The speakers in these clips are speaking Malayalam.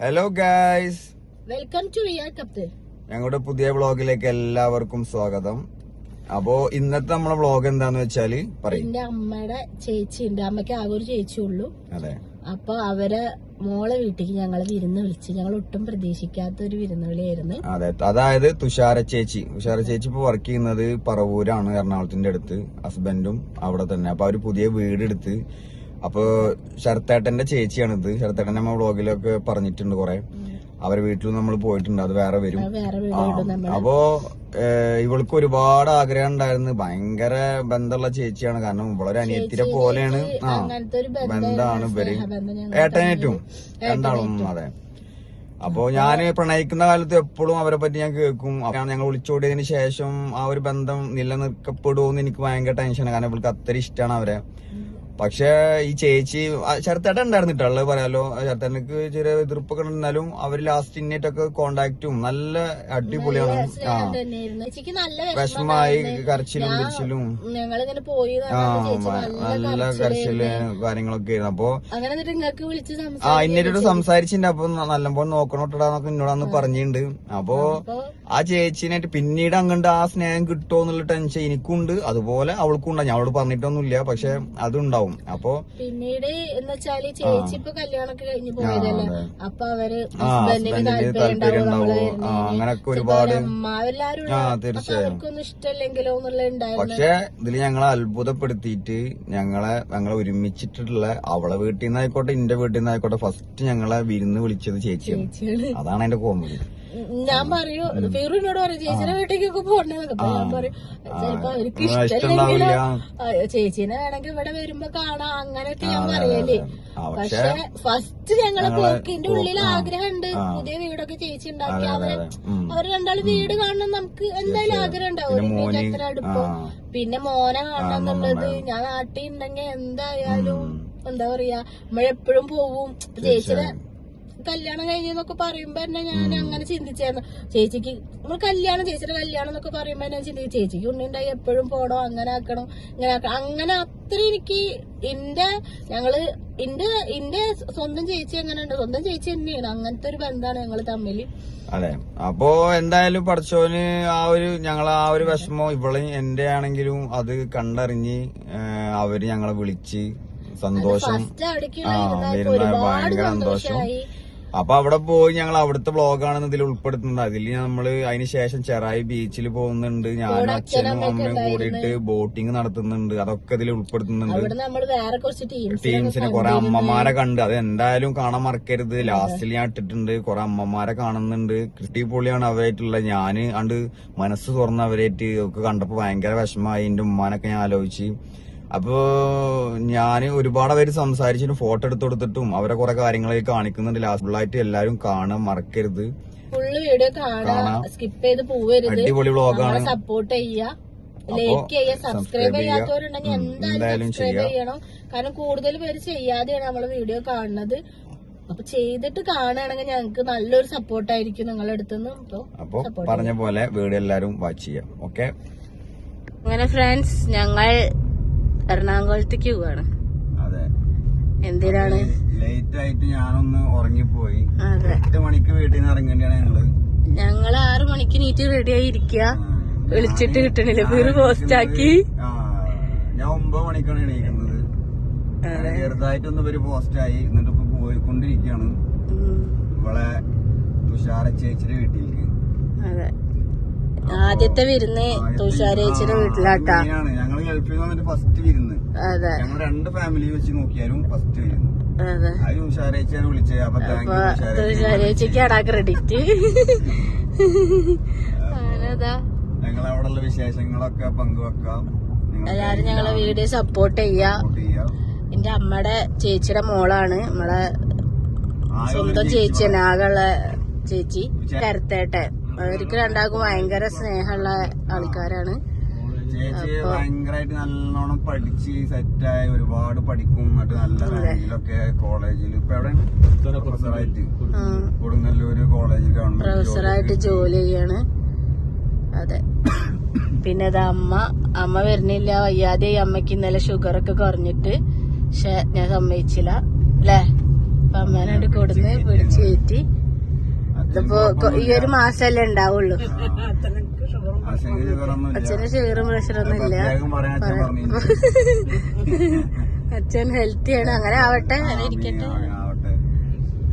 ഹലോ ഗായ്സ് വെൽക്കം ടു ഞങ്ങളുടെ പുതിയ വ്ളോഗിലേക്ക് എല്ലാവർക്കും സ്വാഗതം. അപ്പോ ഇന്നത്തെ നമ്മളെ വ്ളോഗ് എന്താന്ന് വെച്ചാൽ എന്റെ അമ്മയുടെ ചേച്ചി ഉണ്ട്. അമ്മയ്ക്ക് ആകെ ഒരു ചേച്ചി ഉള്ളൂ. അതെ. അപ്പൊ അവരെ മോളെ വീട്ടിലേക്ക് ഞങ്ങൾ വിരുന്ന് വിളിച്ച്. ഞങ്ങൾ ഒട്ടും പ്രതീക്ഷിക്കാത്ത ഒരു വിരുന്ന് വിളിയായിരുന്നു അതെ. അതായത് തുഷാര ചേച്ചി. തുഷാര ചേച്ചി ഇപ്പൊ വർക്ക് ചെയ്യുന്നത് പറവൂരാണ് എറണാകുളത്തിന്റെ അടുത്ത്. ഹസ്ബൻഡും അവിടെ തന്നെ. അപ്പൊ അവർ പുതിയ വീട് അപ്പൊ ശരത്തേട്ടന്റെ ചേച്ചിയാണിത്. ശരത്തേട്ടൻ നമ്മ വ്ളോഗിലൊക്കെ പറഞ്ഞിട്ടുണ്ട് കുറെ. അവരെ വീട്ടിൽ നമ്മൾ പോയിട്ടുണ്ട്. അത് വേറെ വരും. അപ്പോ ഇവൾക്ക് ഒരുപാട് ആഗ്രഹം ഉണ്ടായിരുന്നു. ഭയങ്കര ബന്ധമുള്ള ചേച്ചിയാണ്. കാരണം ഇവളൊരു അനിയത്തിരെ പോലെയാണ്. ആ ബന്ധാണ് ഇവർ. ഏട്ടനേറ്റും. രണ്ടാളും അതെ. അപ്പോ ഞാൻ പ്രണയിക്കുന്ന കാലത്ത് എപ്പോഴും അവരെ പറ്റി ഞാൻ കേൾക്കും. അപ്പൊ ഞങ്ങൾ വിളിച്ചോടിയതിനു ശേഷം ആ ഒരു ബന്ധം നിലനിർത്തപ്പെടുമോന്ന് എനിക്ക് ഭയങ്കര ടെൻഷനാണ് കാരണം ഇവൾക്ക് അത്ര ഇഷ്ടമാണ് അവരെ. പക്ഷെ ഈ ചേച്ചി ശരത്തേട്ടൻ ഉണ്ടായിരുന്നു ഉള്ളത് പറയാലോ ശരത്തേട്ടനക്ക് ചെറിയ എതിർപ്പൊക്കെ ഉണ്ടെന്നാലും അവർ ലാസ്റ്റ് ഇന്നേറ്റൊക്കെ കോണ്ടാക്റ്റും നല്ല അടിപൊളിയാണ്. ആ. വിഷമായി കരച്ചിലും തിരിച്ചിലും ഞങ്ങളിങ്ങനെ പോയി നല്ല കരച്ചിൽ കാര്യങ്ങളൊക്കെ ആയിരുന്നു. അപ്പൊ ആ ഇന്നേറ്റോട് സംസാരിച്ചിട്ട് സംസാരിച്ചിട്ടുണ്ട്. അപ്പൊ നല്ലപോലെ നോക്കണോട്ടടാന്നൊക്കെ എന്നോടന്ന് പറഞ്ഞിട്ടുണ്ട്. അപ്പൊ അപ്പൊ ആ ചേച്ചിനായിട്ട് പിന്നീട് അങ്ങോട്ട് ആ സ്നേഹം കിട്ടുമോ എന്നുള്ള ടെൻഷൻ എനിക്കുണ്ട്. അതുപോലെ അവൾക്കും ഉണ്ടാവും ഞാൻ അവളോട് പറഞ്ഞിട്ടൊന്നുമില്ല. പക്ഷെ അതുണ്ടാവും. അപ്പൊ പിന്നീട് എന്ന് വെച്ചാൽ ചേച്ചി ഇപ്പൊ കല്യാണമൊക്കെ കഴിഞ്ഞു പോയതല്ലേ. അപ്പൊ അവർ ഹസ്ബൻഡിന് താല്പര്യം ഉണ്ടാവും. അങ്ങനൊക്കെ ഒരുപാട്. തീർച്ചയായും. ഇഷ്ടമല്ലെങ്കിലോ പക്ഷെ ഇതിൽ ഞങ്ങളെ അത്ഭുതപ്പെടുത്തിയിട്ട് ഞങ്ങളെ ഞങ്ങളെ ഒരുമിച്ചിട്ടുള്ള അവളെ വീട്ടിൽ നിന്നായിക്കോട്ടെ എന്റെ വീട്ടിൽ നിന്നായിക്കോട്ടെ ഫസ്റ്റ് ഞങ്ങളെ വിരുന്ന് വിളിച്ചത് ചേച്ചിയാണ്. അതാണ് എന്റെ കോമഡി. ഞാൻ പറയൂ ഫീറിനോട് പറയും ചേച്ചിയുടെ വീട്ടിലേക്കൊക്കെ പോകണ്ടെന്നൊക്കെ ഞാൻ പറയും ചിലപ്പോ അവർക്ക് ഇഷ്ടമില്ല ഇഷ്ടമല്ലെങ്കിലോ ചേച്ചീനെ വേണമെങ്കിൽ ഇവിടെ വരുമ്പോ കാണാം. അങ്ങനെയൊക്കെ ഞാൻ പറയല്ലേ പറയൽ. പക്ഷെ ഫസ്റ്റ് ഞങ്ങളെ പോക്കിന്റെ ഉള്ളിൽ ആഗ്രഹം ഉണ്ട്. പുതിയ വീടൊക്കെ ചേച്ചി ഉണ്ടാക്കി. അവരെ അവർ രണ്ടാൾ വീട് കാണണം നമുക്ക് എന്തായാലും ആഗ്രഹം ഉണ്ടാവും. എത്ര അടുപ്പം? പിന്നെ മോനെ കാണണം എന്നുള്ളത്. ഞാൻ നാട്ടിൽ ഉണ്ടെങ്കിൽ എന്തായാലും. എന്താ പറയാ നമ്മളെപ്പോഴും പോവും. ചേച്ചിയുടെ. കല്യാണം കഴിഞ്ഞെന്നൊക്കെ പറയുമ്പോ തന്നെ ഞാൻ അങ്ങനെ ചിന്തിച്ചായിരുന്നു. ചേച്ചിക്ക് നമ്മൾ കല്യാണം ചേച്ചിയുടെ കല്യാണം എന്നൊക്കെ പറയുമ്പോ ഞാൻ ചിന്തിക്കും ചേച്ചിക്ക് ഉണ്ണിണ്ടായി എപ്പോഴും പോണോ അങ്ങനെ ആക്കണം ഇങ്ങനെ ആക്കണം. അങ്ങനെ അത്ര എനിക്ക് എന്റെ ഞങ്ങൾ എന്റെ എന്റെ സ്വന്തം ചേച്ചി എങ്ങനെ ഉണ്ട്. സ്വന്തം ചേച്ചി തന്നെയാണ്. അങ്ങനത്തെ ഒരു ബന്ധമാണ് ഞങ്ങൾ തമ്മിൽ അതെ അപ്പോ എന്തായാലും പഠിച്ചോന് ആ ഒരു ഞങ്ങൾ ആ ഒരു വിഷമം ഇവൾ എന്റെ ആണെങ്കിലും അത് കണ്ടറിഞ്ഞ് അവർ ഞങ്ങളെ വിളിച്ച് സന്തോഷം. ആ, ഒരുപാട് ഭയങ്കര സന്തോഷം. അപ്പൊ അവിടെ പോയി ഞങ്ങൾ അവിടുത്തെ ബ്ലോഗാണ് ഇതിൽ ഉൾപ്പെടുത്തുന്നത് അതിൽ നമ്മൾ അതിന് ശേഷം ചെറായി ബീച്ചിൽ പോകുന്നുണ്ട്. ഞാനും അച്ഛനും അമ്മയും കൂടിയിട്ട് ബോട്ടിങ് നടത്തുന്നുണ്ട്. അതൊക്കെ ഇതിൽ ഉൾപ്പെടുത്തുന്നുണ്ട്. ടീംസിനെ കുറെ അമ്മമാരെ കണ്ട്. അത് എന്തായാലും കാണാൻ മറക്കരുത്. ലാസ്റ്റിൽ ഞാൻ ഇട്ടിട്ടുണ്ട്. കുറെ അമ്മമാരെ കാണുന്നുണ്ട്. കൃഷി പൊളിയാണ് അവരായിട്ടുള്ള ഞാൻ അണ്ട് മനസ്സ് തുറന്ന് അവരായിട്ട് ഒക്കെ കണ്ടപ്പോ ഭയങ്കര വിഷമമായി. എന്റെ ഉമ്മാനൊക്കെ ഞാൻ ആലോചിച്ച്. അപ്പോ ഞാൻ ഒരുപാട് പേര് സംസാരിച്ചിട്ട് ഫോട്ടോ എടുത്ത് കൊടുത്തിട്ടും അവരെ കുറെ കാര്യങ്ങളൊക്കെ കാണിക്കുന്നുണ്ട്. ലാസ്റ്റ് ഫുള്ളായിട്ട് എല്ലാരും കാണാൻ മറക്കരുത്. ഫുള്ള് വീഡിയോ കാണാം. സ്കിപ്പ് ചെയ്ത് പോവരുത്. അടിപൊളി ബ്ലോഗാണ് സപ്പോർട്ട് ചെയ്യുക ലൈക്ക് ചെയ്യുക സബ്സ്ക്രൈബ്. ചെയ്യാത്തവരുണ്ടെങ്കിൽ എന്തായാലും സബ്സ്ക്രൈബ് ചെയ്യണം. കാരണം കൂടുതൽ പേര് ചെയ്യാതെയാണ് നമ്മൾ വീഡിയോ കാണുന്നത്. അപ്പൊ ചെയ്തിട്ട് കാണുകയാണെങ്കിൽ ഞങ്ങൾക്ക് നല്ലൊരു സപ്പോർട്ടായിരിക്കും നിങ്ങളുടെ അടുത്തുനിന്ന്. അപ്പൊ പറഞ്ഞ പോലെ വീഡിയോ എല്ലാരും വാച്ച് ചെയ്യാം. ഓക്കെ അങ്ങനെ ഫ്രണ്ട്സ് ഞങ്ങൾ എറണാകുളത്തേക്ക് പോവാണ്. എന്തിനാണ്? ലേറ്റ് ആയിട്ട് ഞാനൊന്ന് ഉറങ്ങിപ്പോയി. എട്ട് മണിക്ക് വീട്ടിൽ നിന്ന് ഇറങ്ങേണ്ടിയാണ് ഞങ്ങൾ. ഞങ്ങൾ ആറു മണിക്ക് നീറ്റ് റെഡി ആയി ഇരിക്കുക വിളിച്ചിട്ട് കിട്ടണില്ല. വീട് പോസ്റ്റ് ആക്കി. ആ, ഞാൻ ഒമ്പത് മണിക്കാണ് എണീക്കുന്നത്. ചെറുതായിട്ടൊന്ന് പേര് പോസ്റ്റ് ആയി. എന്നിട്ട് ഇപ്പൊ പോയിക്കൊണ്ടിരിക്കാണ് ഇവളെ തുഷാര ചേച്ചിയുടെ വീട്ടിലേക്ക്. അതെ. ആദ്യത്തെ വിരുന്ന് തുഷാരേച്ചിയുടെ വീട്ടിലാട്ടാ. ആണ് ഞങ്ങൾ ഗൾഫിൽ നിന്ന് ഫസ്റ്റ് വിരുന്ന്. അതെ. ഞങ്ങൾ രണ്ട് ഫാമിലി വെച്ച് നോക്കിയാലും ഫസ്റ്റ് വിരുന്ന്. അതെ. തുഷാരേച്ചിയാണ് വിളിച്ചത്. അപ്പൊ തുഷാരേച്ചിക്കാണ് ക്രെഡിറ്റ് അങ്ങനെതാ. ഞങ്ങൾ വിശേഷങ്ങളൊക്കെ പങ്കുവെക്കാം. എല്ലാരും ഞങ്ങളെ വീഡിയോ സപ്പോർട്ട് ചെയ്യാ എന്റെ അമ്മയുടെ ചേച്ചിയുടെ മോളാണ്. നമ്മളെ സ്വന്തം ചേച്ചി ആകെയുള്ള ചേച്ചി. കരുത്തേട്ടെ അവർക്ക് രണ്ടാൾക്കും ഭയങ്കര സ്നേഹമുള്ള ആൾക്കാരാണ്. ചേച്ചി ഭയങ്കരമായിട്ട് നല്ലോണം പഠിച്ച് സെറ്റായി ഒരുപാട് പഠിക്കും. എന്നിട്ട് നല്ല റാങ്കിലൊക്കെ കോളേജിൽ ഇപ്പൊ എവിടെ പ്രൊഫസറായിട്ട്. കൊടുങ്ങല്ലൂര് കോളേജിൽ പ്രൊഫസറായിട്ട് ജോലി ചെയ്യാണ്. അതെ. പിന്നെ അത് അമ്മ അമ്മ വരുന്നില്ല. വയ്യാതെ അമ്മയ്ക്ക് ഇന്നലെ ഷുഗർ ഒക്കെ കുറഞ്ഞിട്ട് പക്ഷെ ഞാൻ സമ്മതിച്ചില്ല. അല്ലേ അപ്പൊ അമ്മേനോട് കൊടുന്ന് പിടിച്ചു കയറ്റി ഇതിപ്പോ ഈ ഒരു മാസല്ലേ ഉണ്ടാവുള്ളൂ. അച്ഛന് ഷുഗർ പ്രഷർ ഷുഗറും പ്രഷറൊന്നും ഇല്ല അച്ഛൻ ഹെൽത്തി ആണ്. അങ്ങനെ ആവട്ടെ. അങ്ങനെ ഇരിക്കട്ടെ ആവട്ടെ.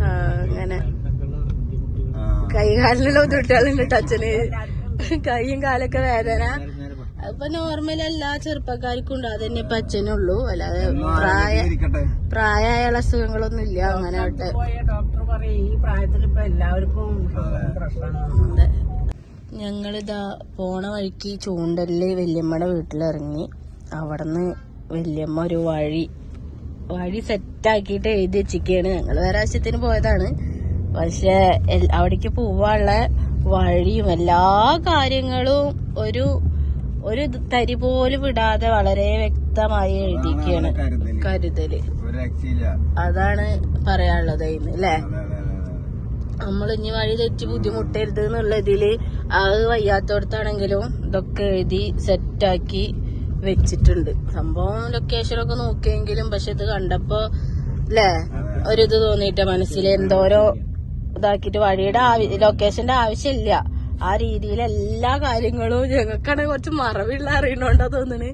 ആ, അങ്ങനെ. കൈകാലിലുള്ള ബുദ്ധിമുട്ടുകളുണ്ട് കേട്ടോ അച്ഛന്. കൈയും കാലൊക്കെ വേദന. അപ്പൊ നോർമൽ എല്ലാ ചെറുപ്പക്കാർക്കും ഉണ്ട്. അതന്നെ ഇപ്പൊ അച്ഛനുള്ളൂ. അല്ലാതെ പ്രായ. പ്രായമായുള്ള അസുഖങ്ങളൊന്നും ഇല്ല അങ്ങനെ ആവട്ടെ. ഈ പ്രായത്തിൽ ഇപ്പൊ എല്ലാവർക്കും പ്രശ്നമാണ്. ഞങ്ങളിതാ പോണ വഴിക്ക് ചൂണ്ടലിൽ വല്യമ്മയുടെ വീട്ടിലിറങ്ങി. അവിടുന്ന് വല്യമ്മ ഒരു വഴി വഴി സെറ്റാക്കിയിട്ട് എഴുതി വെച്ചിരിക്കുകയാണ് ഞങ്ങൾ വേറെ ആവശ്യത്തിന് പോയതാണ്. പക്ഷേ അവിടേക്ക് പോവാനുള്ള വഴിയും എല്ലാ കാര്യങ്ങളും ഒരു ഒരു തരി പോലും വിടാതെ വളരെ വ്യക്തമായി എഴുതിയിരിക്കുകയാണ് കരുതൽ. അതാണ് പറയാനുള്ളത് ഇന്ന് അല്ലേ. നമ്മൾ ഇനി വഴി തെറ്റി ബുദ്ധിമുട്ടരുത് എന്നുള്ള ഇതിൽ അത് വയ്യാത്തോടത്താണെങ്കിലും ഇതൊക്കെ എഴുതി സെറ്റാക്കി വെച്ചിട്ടുണ്ട്. സംഭവം ലൊക്കേഷനൊക്കെ നോക്കിയെങ്കിലും പക്ഷെ ഇത് കണ്ടപ്പോ അല്ലേ ഒരിത് തോന്നിയിട്ട് മനസ്സിൽ എന്തോരോ ഇതാക്കിയിട്ട് വഴിയുടെ ആവശ്യ ലൊക്കേഷന്റെ ആവശ്യമില്ല ആ രീതിയിൽ എല്ലാ കാര്യങ്ങളും ഞങ്ങൾക്കാണെങ്കിൽ കുറച്ച് മറവിള്ള അറിയണോണ്ടാ തോന്നുന്നു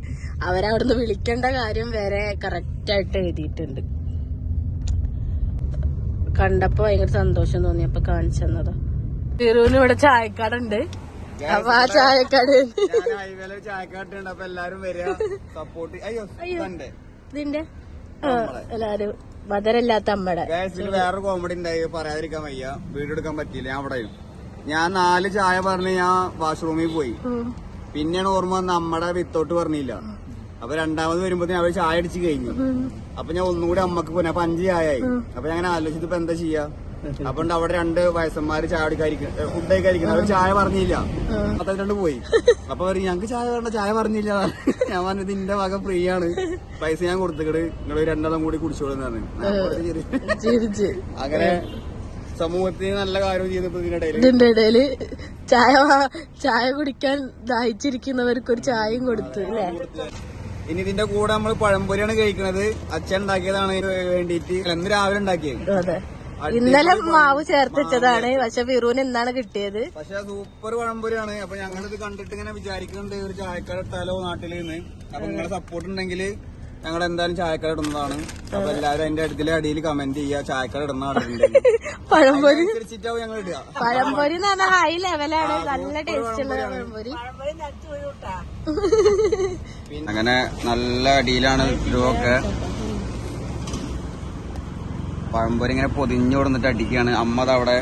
അവരവിടുന്ന് വിളിക്കേണ്ട കാര്യം വരെ കറക്റ്റായിട്ട് എഴുതിയിട്ടുണ്ട്. കണ്ടപ്പോ ഭയങ്കര സന്തോഷം തോന്നി അപ്പൊ കാണിച്ചു തന്നതാ. തിരുവിന് ഇവിടെ ചായക്കട ഉണ്ട് അപ്പൊ ആ ചായക്കാട് ഞാൻ ഹൈവേല ചായക്കാട്ടുണ്ട് അപ്പൊ എല്ലാരും വരിക. സപ്പോർട്ട് അയ്യോ ഇതെന്റെ. എല്ലാരും. മധുരല്ലാത്ത അമ്മയുടെ വേറെ കോമഡി ഉണ്ടായി. പറയാതിരിക്കാൻ വയ്യ. വീഡിയോ എടുക്കാൻ പറ്റിയില്ല. ഞാൻ അവിടെ ഞാൻ നാല് ചായ പറഞ്ഞ് ഞാൻ വാഷ്റൂമിൽ പോയി. പിന്നെയാണ് ഓർമ്മ വന്ന അമ്മയുടെ വിത്തോട്ട് പറഞ്ഞില്ല. അപ്പൊ രണ്ടാമത് വരുമ്പോ അവർ ചായ അടിച്ച് കഴിഞ്ഞു. അപ്പൊ ഞാൻ ഒന്നുകൂടി അമ്മയ്ക്ക് പോയി. അപ്പൊ അഞ്ച് അപ്പൊ ഞാൻ അങ്ങനെ ആലോചിച്ചത് ഇപ്പൊ എന്താ ചെയ്യാ? അപ്പൊ അവിടെ രണ്ട് വയസ്സന്മാര് ചായ അടിക്കാതിരിക്കും ഫുഡ് കഴിക്കാതിരിക്കുന്നത് അവർ ചായ പറഞ്ഞില്ല. അപ്പൊ രണ്ട് പോയി. അപ്പൊ പറയും ഞങ്ങക്ക് ചായ വേണ്ട ചായ പറഞ്ഞില്ല. ഞാൻ പറഞ്ഞത് ഇന്റെ വക ഫ്രീ ആണ്. പൈസ ഞാൻ കൊടുത്തിട്ട് നിങ്ങൾ രണ്ടെണ്ണം കൂടി കുടിച്ചോളൂ പറഞ്ഞു. അങ്ങനെ സമൂഹത്തിന് നല്ല കാര്യം ചെയ്തപ്പോ ഇടയിൽ. ചായ ചായ കുടിക്കാൻ ദാഹിച്ചിരിക്കുന്നവർക്ക് ഒരു ചായയും കൊടുത്തു അല്ലേ? ഇനി ഇതിന്റെ കൂടെ നമ്മൾ പഴംപൊരിയാണ് കഴിക്കുന്നത് അച്ഛൻ ഉണ്ടാക്കിയതാണ് വേണ്ടിട്ട് വേണ്ടിയിട്ട്. ഇന്ന് രാവിലെ ഉണ്ടാക്കിയത് അതെ ഇന്നലെ മാവ് ചേർത്തിച്ചതാണ് പക്ഷെ വിറൂന് ഇന്നാണ് കിട്ടിയത്. പക്ഷെ സൂപ്പർ പഴംപൊരിയാണ്. അപ്പൊ ഞങ്ങളിത് കണ്ടിട്ട് ഇങ്ങനെ വിചാരിക്കുന്നുണ്ട് ഒരു ചായക്കട ഇട്ടാലോ നാട്ടിൽ നിന്ന് അപ്പൊ നിങ്ങളെ സപ്പോർട്ട് ഉണ്ടെങ്കിൽ ഞങ്ങൾ എന്തായാലും ചായക്കട ഇടുന്നതാണ്. അപ്പൊ എല്ലാരും അതിന്റെ അടുത്തിലെ അടിയിൽ കമന്റ് ചെയ്യുക ചായക്കട ഇടുന്ന പഴംപൊരി. ഞങ്ങൾ ഇടുക പഴംപൊരി ഹൈ ലെവലാണ് നല്ല ടേസ്റ്റ് ഉള്ള പഴംപൊരി. അങ്ങനെ നല്ല അടിയിലാണ് ഇതൊക്കെ പഴംപൊരി ഇങ്ങനെ പൊതിഞ്ഞു അടിക്കുകയാണ് അമ്മ അവിടെ.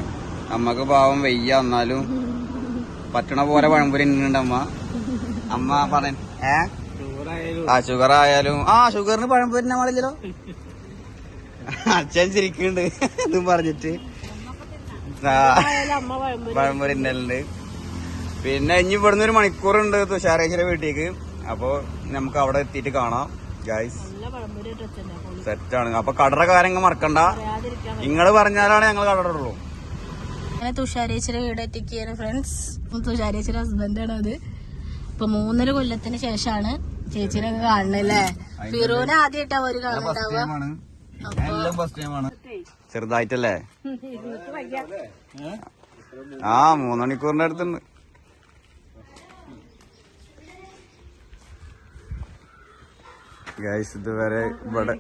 അമ്മയ്ക്ക് പാവം വെയ്യ എന്നാലും. പറ്റണ പോലെ പഴംപൊരി ഉണ്ട് അമ്മ. അമ്മ പറ ഏ? ആ ഷുഗർ ആയാലും ആ ഷുഗറിന് പഴംപൊരി പാടില്ലല്ലോ അച്ഛൻ ചിരിക്കുന്നുണ്ട് ഇതും പറഞ്ഞിട്ട്. പഴംപൊരി പഴംപൊരി ഉണ്ട് പിന്നെ ഇനി ഇവിടുന്ന് ഒരു മണിക്കൂറുണ്ട് തുഷാരേശ്വര വീട്ടിലേക്ക്. അപ്പൊ നമുക്ക് അവിടെ എത്തിയിട്ട് കാണാം ഗൈസ് സെറ്റാണ് അപ്പൊ കടറ കാര്യങ്ങൾ മറക്കണ്ട. നിങ്ങൾ പറഞ്ഞാലാണ് ഞങ്ങൾ കടറുള്ളൂ അങ്ങനെ തുഷാരേശ്വര വീട് എത്തിക്കുകയാണ് ഫ്രണ്ട്സ് തുഷാരേശ്വര ഹസ്ബൻഡാണ് അത്. ഇപ്പൊ മൂന്നര കൊല്ലത്തിന് ശേഷമാണ് ചേച്ചിനൊക്കെ കാണണല്ലേ ഫിറൂന് ആദ്യമായിട്ടാ ഒരു കാണുന്നുണ്ടാവുക ചെറുതായിട്ടല്ലേ? ആ മൂന്ന് മണിക്കൂറിന്റെ അടുത്തുണ്ട്. ഗൈസ് ഇതുവരെ ഇവിടെ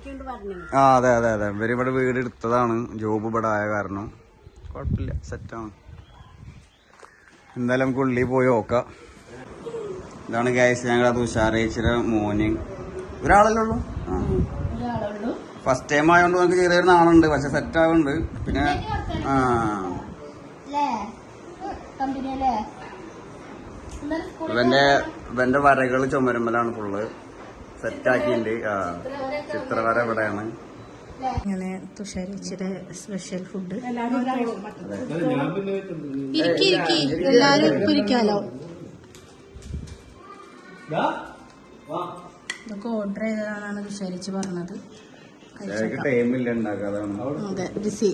ആ അതെ അതെ അതെ. ഇവർ ഇവിടെ വീട് എടുത്തതാണ്. ജോബ് ഇവിടെ ആയ കാരണം. കുഴപ്പമില്ല. സെറ്റാണ് എന്തായാലും നമുക്ക് ഉള്ളിൽ പോയി നോക്കാം. ഇതാണ് ഗൈസ് ഞങ്ങളുടെ തുഷാരേച്ചിയുടെ മോന്. ഒരാളല്ലേ ഉള്ളൂ? ആ. ഫസ്റ്റ് ടൈം ആയതുകൊണ്ട് നമുക്ക് ചെറിയൊരു നാളുണ്ട് പക്ഷെ സെറ്റ് ആവുന്നുണ്ട് പിന്നെ ആ. ഇവന്റെ ഇവന്റെ വരകൾ ചുമരുമ്പലാണ് ഫുള്ള് സെറ്റ് ആക്കിയിട്ടുണ്ട് ആ ചിത്രവര ഇവിടെയാണ്. അങ്ങനെ ഇച്ചിരി സ്പെഷ്യൽ ഫുഡ് ഇരിക്കി ഇരിക്കി. എല്ലാരും ഇപ്പൊ ഇരിക്കാലോ ഇതൊക്കെ ഓർഡർ ചെയ്തതാണെന്നാണ് തുഷാരിച്ച് പറഞ്ഞത്. അതെ ബിസി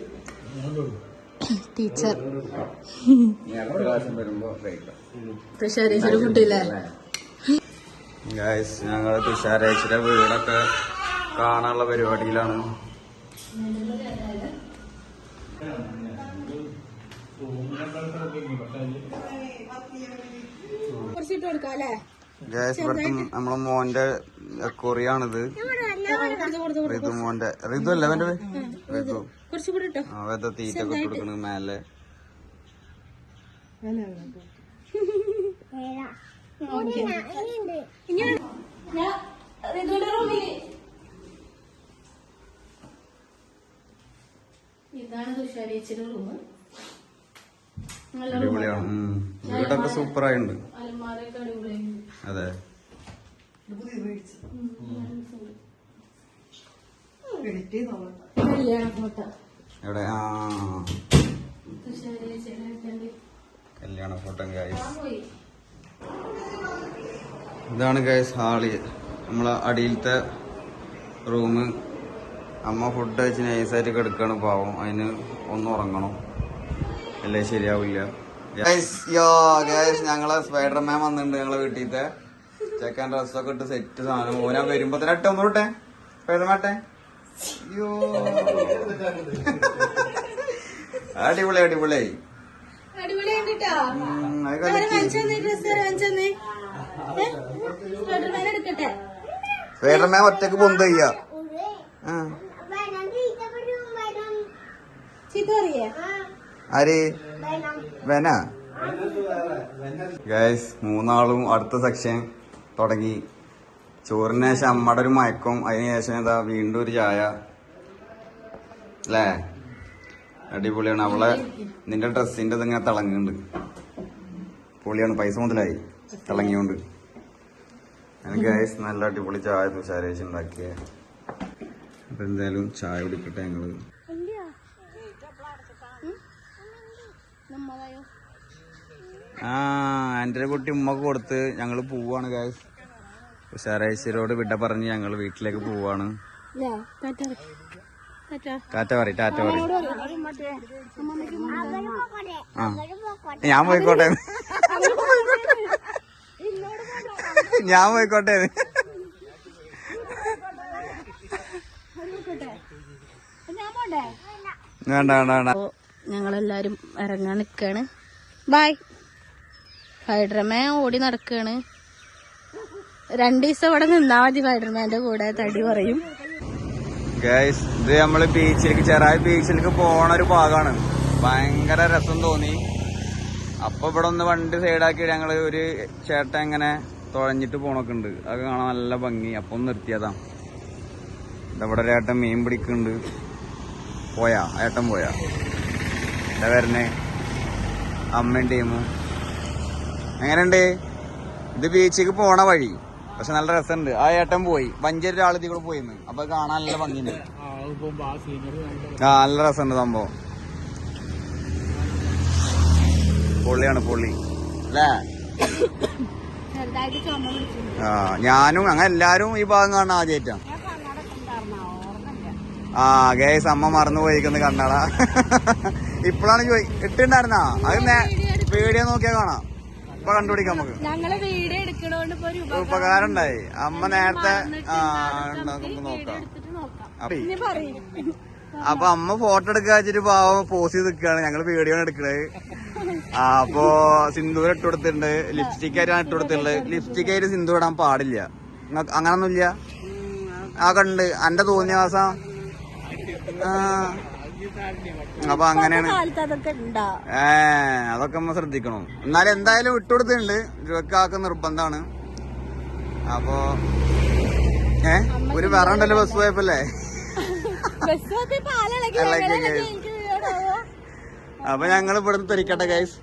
ടീച്ചർ തുഷാരി തുഷാരേച്ചിയുടെ ഫുഡില്ലേ ഗായ്സ് ഞങ്ങൾ തുഷാരേച്ചിയുടെ വീടൊക്കെ കാണാനുള്ള പരിപാടിയിലാണ്. ഗൈസ് ഇവിടുത്തെ നമ്മളെ മോന്റെ കൊറിയാണിത് റിതു മോന്റെ റിതു അല്ല അവന്റെ റിതു. അവരുടെ തീറ്റ ഒക്കെ കൊടുക്കണ മേലെ. ഇതാണ് റൂം അടിപൊളിയാണ്. വീടൊക്കെ അതെ. എവിടെ? ആ. കല്യാണ ഫോട്ടോ ഇതാണ് ഗൈസ് ഹാളി നമ്മളെ അടിയിലത്തെ റൂം അമ്മ ഫുഡ് കഴിച്ച് നൈസായിട്ട് കിടക്കാണ് പാവം. അതിന് ഒന്ന് ഉറങ്ങണം. അല്ലേ ശരിയാവില്ല. ഞങ്ങളെ സ്പൈഡർമാൻ വന്നിട്ടുണ്ട് ഞങ്ങളെ വീട്ടിലത്തെ. ചെക്കൻ ഡ്രസ്സൊക്കെ ഇട്ട് സെറ്റ് സാധനം. ഓനാ വരുമ്പോ തന്നെ ഇട്ടെ ഒന്നുകൂട്ടെ സ്പൈഡർമാട്ടെ അയ്യോ. അടിപൊളി അടിപൊളിയായി സ്പൈഡർമാൻ ഒറ്റയ്ക്ക് പൊന്ത് ചെയ്യാ. ആ. ചീത്ത പറയേ. ആര്? വെന? ഗൈസ് മൂന്നാളും അടുത്ത സെക്ഷൻ തുടങ്ങി. ചോറിന് ശേഷം അമ്മയുടെ ഒരു മയക്കും. അതിന് ശേഷം ഇതാ വീണ്ടും ഒരു ചായ. അല്ലേ അടിപൊളിയാണ് അവളെ നിന്റെ ഡ്രസ്സിന്റെ ഇങ്ങനെ തിളങ്ങുന്നുണ്ട് പൊളിയാണ് പൈസ മുതലായി തിളങ്ങിയോണ്ട് ഗൈസ് നല്ല അടിപൊളി ചായ തുഷാരേശ് ഉണ്ടാക്കിയ അപ്പൊ എന്തായാലും ചായ കുടിക്കട്ടെ ഞങ്ങൾ ആ എന്റെ കുട്ടി ഉമ്മക്ക് കൊടുത്ത് ഞങ്ങൾ പോവാണ് ഗായ്സ് ഉഷാരേശ്വരോട് വിട പറഞ്ഞ് ഞങ്ങൾ വീട്ടിലേക്ക് പോവാണ് ടാറ്റ ടാറ്റ ടാറ്റ പറയും. ടാറ്റ പറയും ആ. ഞാൻ പോയിക്കോട്ടെ ഞാൻ പോയിക്കോട്ടെ. ഞാൻ പോണ്ടേ വേണ്ട വേണ്ട വേണ്ട. അപ്പോ ഞങ്ങളെല്ലാരും ഇറങ്ങാൻ നിക്കാണ്. ബായ് ഫൈഡർമാൻ ഓടി നടക്കാണ്. രണ്ടു ദിവസം ഇവിടെ നിന്നാ മതി ഫൈഡർമാന്റെ കൂടെ തടി പറയും ഗൈസ് ഇത് നമ്മൾ ബീച്ചിലേക്ക് ചെറായി ബീച്ചിലേക്ക് പോണ ഒരു ഭാഗമാണ് ഭയങ്കര രസം തോന്നി. അപ്പൊ ഇവിടെ ഒന്ന് വണ്ടി സൈഡാക്കി ഞങ്ങൾ ഒരു ചേട്ടൻ ഇങ്ങനെ തുഴഞ്ഞിട്ട് പോണൊക്കെ ഉണ്ട്. അത് കാണാൻ നല്ല ഭംഗി. അപ്പൊ നിർത്തിയതാ. ഇവിടെ ഒരു ഏട്ടൻ മീൻ പിടിക്കുന്നുണ്ട്. പോയാ? ഏട്ടൻ പോയാ? എന്താ വരണേ. അമ്മയും ടീമും. എങ്ങനെയുണ്ട്? ഇത് ബീച്ചിലേക്ക് പോണ വഴി? പക്ഷെ നല്ല രസമുണ്ട്. ആ ഏട്ടൻ പോയി. വഞ്ചേരി ഇതിൽ കൂടെ പോയിന്ന്. അപ്പൊ കാണാൻ നല്ല ഭംഗിയുണ്ട്. ആ നല്ല രസമുണ്ട് സംഭവം. പൊള്ളിയാണ് പൊള്ളി. അല്ലേ? ആ ഞാനും അങ്ങനെ എല്ലാരും ഈ ഭാഗം കാണാൻ ആദ്യമായിട്ടാ ആ ഗേസ് അമ്മ മറന്നു പോയിക്കുന്നു കണ്ണട ഇപ്പോഴാണ് ചോയി ഇട്ടുണ്ടായിരുന്നാ അത് പേടിയാ വീഡിയോ നോക്കിയാ കാണാം. ഇപ്പൊ കണ്ടുപിടിക്കാം നമുക്ക്. ഞങ്ങൾ വീഡിയോ എടുക്കണോണ്ട് ഉപകാരം ഉണ്ടായി. അമ്മ നേരത്തെ നോക്കാം. അപ്പൊ അമ്മ ഫോട്ടോ എടുക്കുക വെച്ചിട്ട് പാവം പോസ് ചെയ്ത് നിൽക്കുകയാണ് ഞങ്ങൾ വീഡിയോ എടുക്കണത്. അപ്പോ അപ്പൊ സിന്ദൂരം ഇട്ട് കൊടുത്തിട്ടുണ്ട്. ലിപ്സ്റ്റിക് ആയിട്ടാണ് ഇട്ട് കൊടുത്തിട്ടുള്ളത് ലിപ്സ്റ്റിക് ആയിട്ട് സിന്ദൂർ ഇടാൻ പാടില്ല. അങ്ങനൊന്നുമില്ല. ആ കണ്ട്. എന്റെ തോന്നിയ മാസം ആ അപ്പൊ അങ്ങനെയാണ് ഏ അതൊക്കെ നമ്മൾ ശ്രദ്ധിക്കണം. എന്നാലും എന്തായാലും ഇട്ടുകൊടുത്തിട്ടുണ്ട് ഇരുപക്കാക്ക് നിർബന്ധാണ്. അപ്പൊ ഏ ഒരു വേറെ ഉണ്ടല്ലോ ബസ് പോയപ്പല്ലേ. അപ്പൊ ഞങ്ങൾ ഇവിടുന്ന് തെരിക്കട്ടെ ഗൈസ്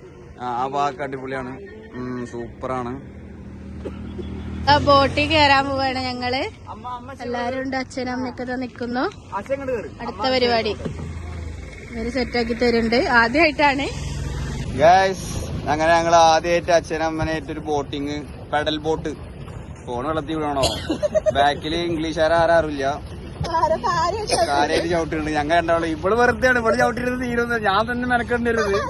ആ വാക്ക് അടിപൊളിയാണ്. സൂപ്പറാണ്. ബോട്ടിൽ കേറാൻ പോവാണ് ഞങ്ങൾ. എല്ലാരും ഉണ്ട് അച്ഛനും അമ്മയൊക്കെ നിക്കുന്നു അടുത്ത പരിപാടി. ഇവർ സെറ്റാക്കി തരുന്നുണ്ട്. ആദ്യമായിട്ടാണ്. ഗൈസ് അങ്ങനെ ഞങ്ങൾ ആദ്യമായിട്ട് അച്ഛനും അമ്മനായിട്ട് ഒരു ബോട്ടിങ് പെഡൽ ബോട്ട് ഫോൺ വെള്ളത്തിൽ വിടണോ? ബാക്കിൽ ഇംഗ്ലീഷുകാർ ആരാറില്ല കാര്യമായിട്ട് ചവിട്ടിട്ടുണ്ട് ഞങ്ങൾ രണ്ടാളും ഇവിടെ വെറുതെ ആണ് ഇവിടെ ചവിട്ടിരുന്നത് തീരുന്നത് ഞാൻ തന്നെ മെനക്കേണ്ടിരുന്നത്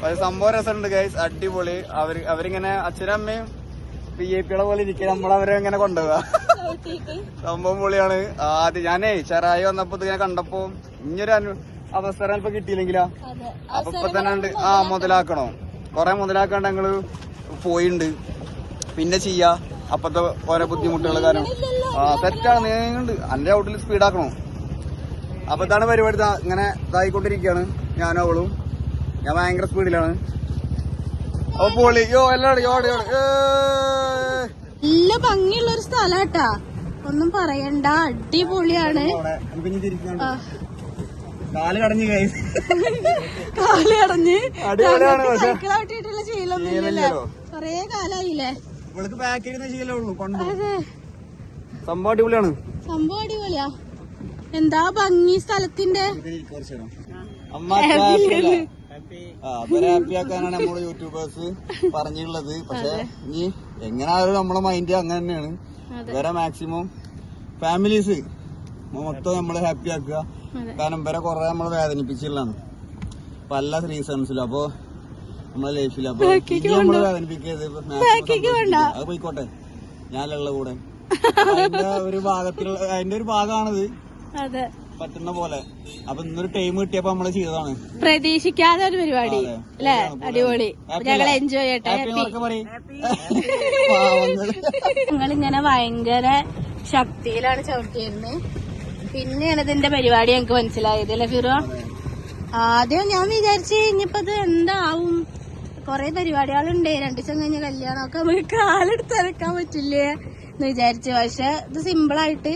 പക്ഷെ സംഭവം രസമുണ്ട് ഗൈസ് അടിപൊളി. അവർ അവരിങ്ങനെ അച്ഛനും അമ്മയും പി എ പിയുടെ പോലെ ഇരിക്കുക നമ്മളവരെ എങ്ങനെ ചവിട്ടിയിട്ട് സംഭവം പൊളിയാണ്. ആദ്യം ഞാനേ ചെറായി വന്നപ്പോ ഇങ്ങനെ കണ്ടപ്പോ ഇങ്ങനൊരു അവസരം ഇപ്പൊ കിട്ടിയില്ലെങ്കിലാ? അപ്പൊ ഇപ്പൊ തന്നെ ആ മുതലാക്കണോ. കൊറേ മുതലാക്കാണ്ട് ഞങ്ങൾ പോയിണ്ട്. പിന്നെ ചെയ്യാ. അപ്പത്തെ ഓരോ ബുദ്ധിമുട്ടുകൾ കാരണം. ആ തെറ്റാണ്. നീങ്ങുണ്ട്. അന്റെ ഔട്ടിൽ സ്പീഡാക്കണോ? അപ്പൊ ഇതാണ് പരിപാടി ഇങ്ങനെ ഇതായിക്കൊണ്ടിരിക്കുകയാണ് ഞാനും അവളും. ഞാൻ ഭയങ്കര സ്പീഡിലാണ്. പോളി. യോ എല്ലാടും യോടെ യോടെ ഏയ്. നല്ല ഭംഗിയുള്ള ഒരു സ്ഥലാട്ടാ. ഒന്നും പറയണ്ട. അടിപൊളിയാണ്. കാൽ കടഞ്ഞു കാൽ കടഞ്ഞ്. കൊറേ കാലായില്ലേ? അടിപൊളിയാണ്. സംഭവം അടിപൊളിയാ. എന്താ ഭംഗി സ്ഥലത്തിന്റെ? അമ്മ ആ ഹാപ്പി ആക്കാനാണ് നമ്മൾ യൂട്യൂബേഴ്സ് പറഞ്ഞിട്ടുള്ളത്. പക്ഷെ ഇനി എങ്ങനെയായാലും നമ്മളെ മൈൻഡ് അങ്ങനെ തന്നെയാണ്. ഇവരെ മാക്സിമം ഫാമിലീസ് മൊത്തം നമ്മൾ ഹാപ്പി ആക്കുക. കാരണം ഇവരെ കുറെ നമ്മൾ വേദനിപ്പിച്ചിട്ടുള്ളതാണ്. പല റീസൺസിലും അപ്പൊ നമ്മളെ ലൈഫിൽ അപ്പൊ നമ്മൾ വേദനിപ്പിക്കരുത്. അത് പോയിക്കോട്ടെ. ഞാനുള്ള കൂടെ. അതിന്റെ ഒരു ഭാഗത്തിലുള്ള അതിന്റെ ഒരു ഭാഗമാണത്. അതെ. പറ്റുന്ന പോലെ. അപ്പൊ ഇന്നൊരു ടൈം കിട്ടിയപ്പോ നമ്മൾ ചെയ്തതാണ്. പ്രതീക്ഷിക്കാതെ ഒരു പരിപാടി. അല്ലേ? അടിപൊളി. ഞങ്ങൾ എൻജോയ് ചെയ്യട്ടെ. ഞങ്ങളിങ്ങനെ ഭയങ്കര ശക്തിയിലാണ് ചവിട്ടിയിരുന്നത് പിന്നെയാണ് ഇതിന്റെ പരിപാടി ഞങ്ങക്ക് മനസ്സിലായത് അല്ലെ ഫിറോ? ആദ്യം ഞാൻ വിചാരിച്ചു ഇനിയിപ്പോ ഇത് എന്താവും? കൊറേ പരിപാടികളുണ്ട്. രണ്ടു ദിവസം കഴിഞ്ഞ കല്യാണമൊക്കെ നമുക്ക് കാലെടുത്ത് ഇറക്കാൻ പറ്റില്ലേ എന്ന് വിചാരിച്ചു. പക്ഷെ ഇത് സിമ്പിളായിട്ട്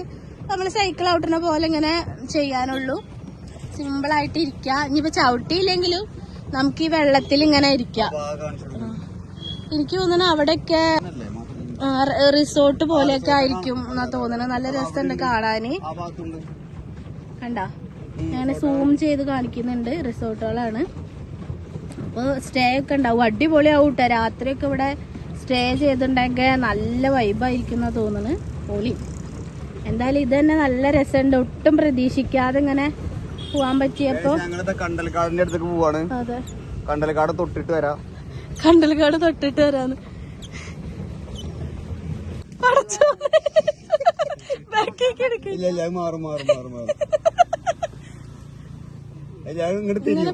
നമ്മൾ സൈക്കിൾ ഔട്ടുന്ന പോലെ ഇങ്ങനെ ചെയ്യാനുള്ളൂ. സിമ്പിളായിട്ട് ഇരിക്കുക ഇനിയിപ്പോ ചവിട്ടിയില്ലെങ്കിലും നമുക്ക് ഈ വെള്ളത്തിൽ ഇങ്ങനെ ഇരിക്കാം. എനിക്ക് തോന്നുന്നു അവിടെയൊക്കെ റിസോർട്ട് പോലെയൊക്കെ ആയിരിക്കും എന്നാ തോന്നുന്നത് നല്ല രസമുണ്ട് കാണാന്. കണ്ട? ഞാൻ സൂം ചെയ്ത് കാണിക്കുന്നുണ്ട് റിസോർട്ടുകളാണ്. അപ്പൊ സ്റ്റേ ഒക്കെ ഉണ്ടാവും. അടിപൊളിയാവും കേട്ടോ രാത്രിയൊക്കെ ഇവിടെ സ്റ്റേ ചെയ്തിട്ടുണ്ടെങ്കിൽ നല്ല വൈബായിരിക്കും എന്നാ തോന്നുന്നു. പൊളി എന്തായാലും ഇത് തന്നെ നല്ല രസമുണ്ട്. ഒട്ടും പ്രതീക്ഷിക്കാതെ ഇങ്ങനെ പോവാൻ പറ്റിയപ്പോ. കണ്ടൽക്കാടിന്റെ അടുത്തേക്ക് പോവാണ്. കണ്ടൽക്കാട് തൊട്ടിട്ട് വരാ. കണ്ടൽക്കാട് തൊട്ടിട്ട് വരാന്ന്. മാറും മാറും മാറും മാറും. ഇല്ല, അത് ഇങ്ങോട്ട് ഇങ്ങനെ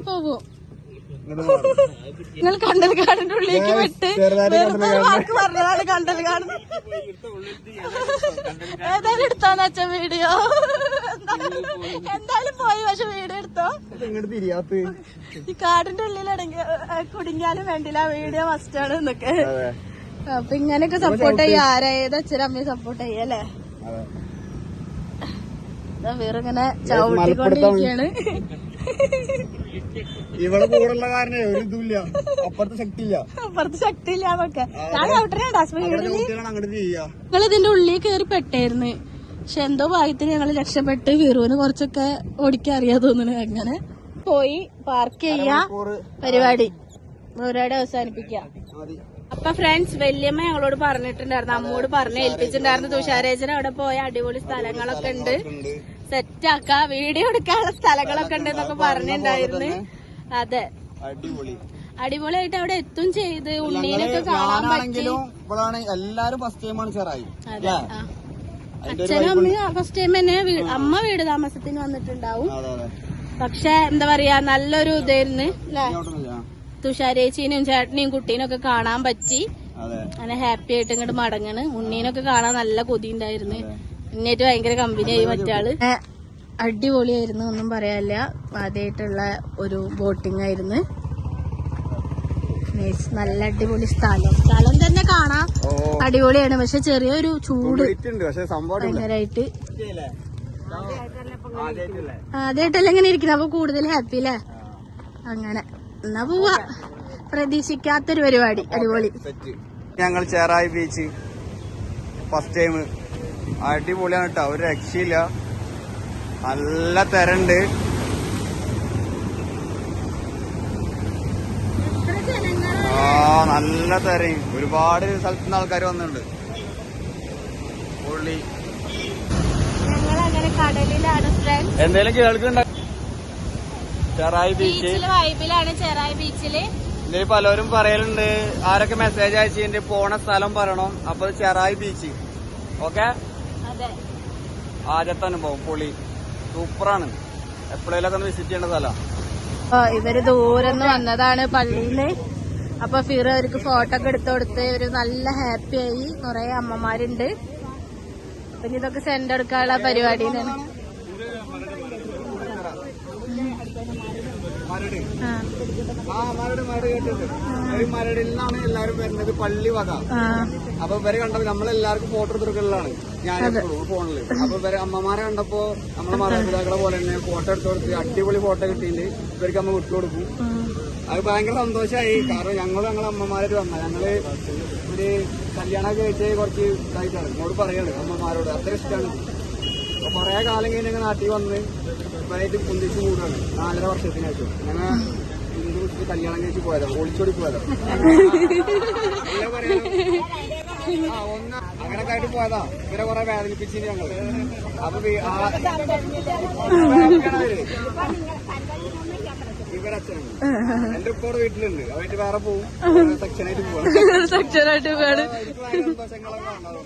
തിരിയും കണ്ടൽ കാടിന്റെ നിങ്ങൾ ഉള്ളിലേക്ക് വിട്ട് കണ്ടൽ വാക്ക് പറഞ്ഞതാണ് കണ്ടൽക്കാട് ഏതായാലും എടുത്താന്ന് വെച്ച വീഡിയോ? എന്തായാലും പോയി പക്ഷെ വീഡിയോ എടുത്തോ? ഈ കാടിന്റെ ഉള്ളിലടങ്ങി കുടുങ്ങിയാലും വേണ്ടില്ല. വീഡിയോ മസ്റ്റ് ആണ് എന്നൊക്കെ. അപ്പൊ ഇങ്ങനെയൊക്കെ സപ്പോർട്ട് ചെയ്യാ. ആരാ ഏത് അച്ഛനമ്മയെ സപ്പോർട്ട് ചെയ്യല്ലേ വേറെ ഇങ്ങനെ ചവിട്ടിക്കൊണ്ടിരിക്കുകയാണ്. ഇവിടെ കൂടുള്ള കാരണം ഒരു ഇതുമില്ല. അപ്പുറത്തെ ശക്തി ഇല്ല അപ്പുറത്ത് ശക്തി ഇല്ലാന്നൊക്കെ ഞാൻ ചെയ്യാ. ഞങ്ങൾ ഇതിന്റെ ഉള്ളിൽ കയറി പെട്ടായിരുന്നു പക്ഷെ എന്തോ ഭാഗ്യത്തിന് ഞങ്ങൾ രക്ഷപ്പെട്ട് വീറുവിന് കുറച്ചൊക്കെ ഓടിക്കാൻ അറിയാ തോന്നുന്നു. അങ്ങനെ പോയി പാർക്ക് ചെയ്യാ. പരിപാടി. പരിപാടി അവസാനിപ്പിക്കാം. അപ്പൊ ഫ്രണ്ട്സ് വല്യമ്മ ഞങ്ങളോട് പറഞ്ഞിട്ടുണ്ടായിരുന്നു. അമ്മോട് പറഞ്ഞ് ഏൽപ്പിച്ചിട്ടുണ്ടായിരുന്നു. തുഷാരേജന അവിടെ പോയ അടിപൊളി സ്ഥലങ്ങളൊക്കെ ഉണ്ട്. ഉണ്ട് സെറ്റ് ആക്ക. വീഡിയോ എടുക്കാനുള്ള സ്ഥലങ്ങളൊക്കെ ഉണ്ട് എന്നൊക്കെ പറഞ്ഞിട്ടുണ്ടായിരുന്നു. അതെ. അടിപൊളി. അടിപൊളിയായിട്ട് അവിടെ എത്തും ചെയ്ത്. ഉണ്ണീനൊക്കെ കാണാൻ പറ്റും. എല്ലാരും ഫസ്റ്റ് ടൈമാണ് ചെറായി. അച്ഛനും അമ്മയും ഫസ്റ്റ് ടൈം തന്നെ അമ്മ വീട് താമസത്തിന് വന്നിട്ടുണ്ടാവും. പക്ഷെ എന്താ പറയാ നല്ലൊരു ഇതായിരുന്നു. അല്ലേ തുഷാരേച്ചീനും ചേട്ടനെയും കുട്ടീനും ഒക്കെ കാണാൻ പറ്റി. അതെ. അങ്ങനെ ഹാപ്പി ആയിട്ട് ഇങ്ങോട്ട് മടങ്ങണ്. ഉണ്ണീനൊക്കെ കാണാൻ നല്ല കൊതി ഉണ്ടായിരുന്നു ഉണ്ണിയായിട്ട് ഭയങ്കര കമ്പനിയായി മറ്റാൾ. അടിപൊളിയായിരുന്നു. ഒന്നും പറയാല്ല ആദ്യമായിട്ടുള്ള ഒരു ബോട്ടിംഗ് ആയിരുന്നു. Nice. നല്ല അടിപൊളി സ്ഥലം. സ്ഥലം തന്നെ കാണാം. അടിപൊളിയാണ്. പക്ഷെ ചെറിയൊരു ചൂട് ഉണ്ട് പക്ഷെ സംഭവം അടിപൊളി. ഭയങ്കരമായിട്ട്? ആദ്യമായിട്ടല്ല ഇങ്ങനെ ഇരിക്കുന്നത്? അപ്പൊ കൂടുതൽ ഹാപ്പി അല്ലേ അങ്ങനെ. എന്നാ പോവാ. പ്രതീക്ഷിക്കാത്തൊരു പരിപാടി അടിപൊളി. ഞങ്ങൾ ചേറായി ബീച്ച്. ഫസ്റ്റ് ടൈം അടിപൊളിയാണ് കേട്ടോ ഒരു രക്ഷയില്ല. നല്ല തിരണ്ട്. ആ നല്ല തിരയും ഒരുപാട് സ്ഥലത്തു നിന്ന് ആൾക്കാർ വന്നിട്ടുണ്ട്. പുള്ളി. ഞങ്ങൾ അങ്ങനെ കടലിലാണ് എന്തേലും ചെറായി ബീച്ച് ബീച്ചിൽ വൈബിലാണ് ചെറായി ബീച്ചിൽ ഇതിൽ പലരും പറയലുണ്ട് ആരൊക്കെ മെസ്സേജ് അയച്ചിട്ട് പോണ സ്ഥലം പറയണം അപ്പൊ ചെറായി ബീച്ച് ഓക്കെ അതെ. ആദ്യത്തെ അനുഭവം പൊളി. സൂപ്പറാണ്. എപ്പോഴേലൊക്കെ ഒന്ന് വിസിറ്റ് ചെയ്യേണ്ട സ്ഥലം. ഇവർ ദൂരെന്ന് വന്നതാണ് പള്ളിയിൽ. അപ്പൊ ഫിറ അവർക്ക് ഫോട്ടോ ഒക്കെ എടുത്തു കൊടുത്ത് ഇവർ നല്ല ഹാപ്പി ആയി. കുറെ അമ്മമാരുണ്ട്. പിന്നെ ഇതൊക്കെ സെന്റ് എടുക്കാനുള്ള പരിപാടിയിലാണ്. മരട്. ആ, മരട് മരട് കേട്ടിട്ടുണ്ട് ഈ നിന്നാണ് എല്ലാരും വരുന്നത് പള്ളി വക. അപ്പൊ ഇവരെ കണ്ടപ്പോ നമ്മളെല്ലാവർക്കും ഫോട്ടോ എടുത്തിട്ടുള്ളതാണ് ഞാൻ ഫോണിൽ. അപ്പൊ ഇവരെ അമ്മമാരെ കണ്ടപ്പോ നമ്മളെ മാതാപിതാക്കളെ പോലെ തന്നെ ഫോട്ടോ എടുത്തു കൊടുത്ത് അടിപൊളി ഫോട്ടോ കിട്ടിയിട്ട് ഇവർക്ക് അമ്മ വിട്ടു കൊടുക്കും. അത് ഭയങ്കര സന്തോഷമായി കാരണം ഞങ്ങൾ ഞങ്ങളെ അമ്മമാരോട് വന്ന. ഞങ്ങൾ ഒരു കല്യാണമൊക്കെ കഴിച്ച് കുറച്ച് ഇതായിട്ടാണ്. എന്നോട് പറയാണ് അമ്മമാരോട്. അത്ര ഇഷ്ടമാണ് അപ്പൊ കൊറേ കാലം കഴിഞ്ഞ് ഞങ്ങൾ നാട്ടിൽ വന്ന് ഇവരായിട്ട് കുന്തിച്ചു കൂടാണ്. നാലര വർഷത്തിനായിട്ട്. ഞങ്ങൾ ഹിന്ദു കല്യാണം കഴിച്ച് പോയതാ. ഒളിച്ചോടി പോയതാ. അങ്ങനൊക്കെ ആയിട്ട് പോയതാ. ഇവരെ കുറെ വേദനിപ്പിച്ചു ഞങ്ങൾ. അപ്പൊ വി- ആ- ഇവരൊക്കെയാണ് അവർ. ഇവരെ അച്ഛനാണ് എന്റെ ഉപ്പോടെ വീട്ടിലുണ്ട്. അവയിട്ട് വേറെ പോവും. സെക്ഷനായിട്ട് പോവാണ് സെക്ഷനായിട്ട് വേണം എനിക്ക് ഭയങ്കര സന്തോഷങ്ങളൊക്കെ ഉണ്ടാവും.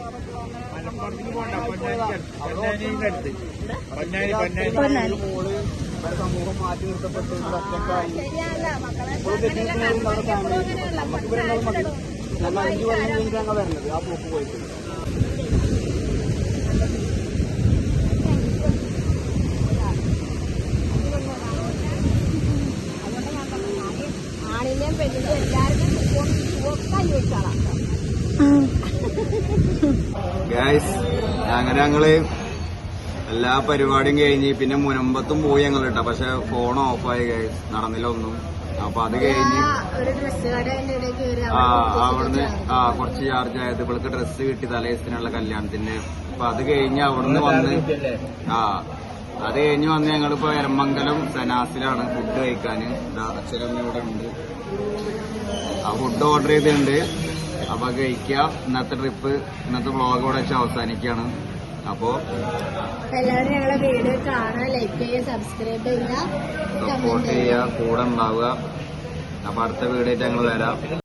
ആ വിട്ടേരാട്ടാ ഇല്ല വർക്കില്ല പൊന്നാനി ഇവരെ സമൂഹം മാറ്റി നിർത്തപ്പെട്ട് ഒറ്റക്കായി ഞങ്ങൾ അഞ്ചു കൊല്ലം കഴിഞ്ഞിട്ട് ഞങ്ങൾ വരണത് ആ പോക്ക് പോയിട്ട് ആണിനെയും പെണ്ണിനെയും എല്ലാവർക്കും ഒക്കെ ചോദിച്ചാളാ ഗായ്സ് അങ്ങനെ ഞങ്ങൾ എല്ലാ പരിപാടിയും കഴിഞ്ഞ് പിന്നെ മുനമ്പത്തും പോയി ഞങ്ങൾ കേട്ടോ പക്ഷെ ഫോൺ ഓഫായി ഗൈസ് നടന്നില്ല ഒന്നും. അപ്പൊ അത് കഴിഞ്ഞ് ആ അവിടുന്ന് ആ കുറച്ച് ചാർജ് ആയത്. ഇവൾക്ക് ഡ്രസ്സ് കിട്ടി തലേസിനുള്ള കല്യാണത്തിന്. അപ്പൊ അത് കഴിഞ്ഞ് അവിടുന്ന് വന്ന് ആ അത് കഴിഞ്ഞ് വന്ന് ഞങ്ങളിപ്പോ എരമംഗലം സനാസിലാണ് ഫുഡ് കഴിക്കാന്. ദാ അച്ഛനമ്മ ഇവിടെ ഉണ്ട്. ആ ഫുഡ് ഓർഡർ ചെയ്തിട്ടുണ്ട്. അപ്പൊ കഴിക്കുക ഇന്നത്തെ ട്രിപ്പ് ഇന്നത്തെ വ്ളോഗ് ഇവിടെ വെച്ച് അവസാനിക്കുകയാണ് അപ്പോ എല്ലാവരും ഞങ്ങളുടെ വീഡിയോ കാണാൻ ലൈക്ക് ചെയ്യുക സബ്സ്ക്രൈബ് ചെയ്യുക സപ്പോർട്ട് ചെയ്യുക. കൂടെ ഉണ്ടാവുക. അപ്പൊ അടുത്ത വീഡിയോ ഞങ്ങൾ വരാം.